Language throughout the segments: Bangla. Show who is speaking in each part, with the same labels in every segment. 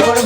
Speaker 1: বড় বড়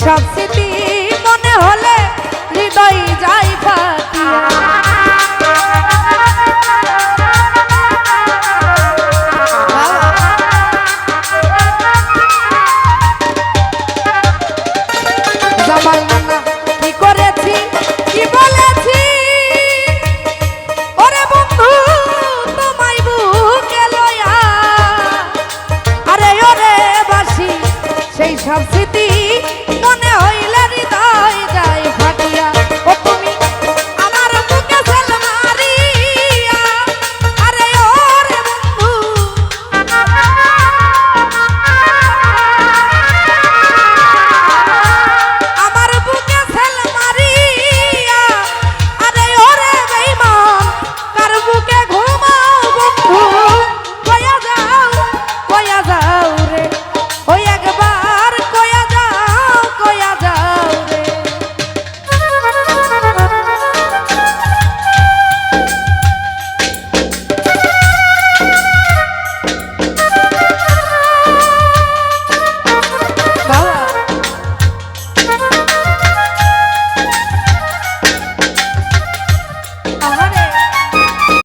Speaker 1: সব স্মৃতি মনে হলে হৃদয় যা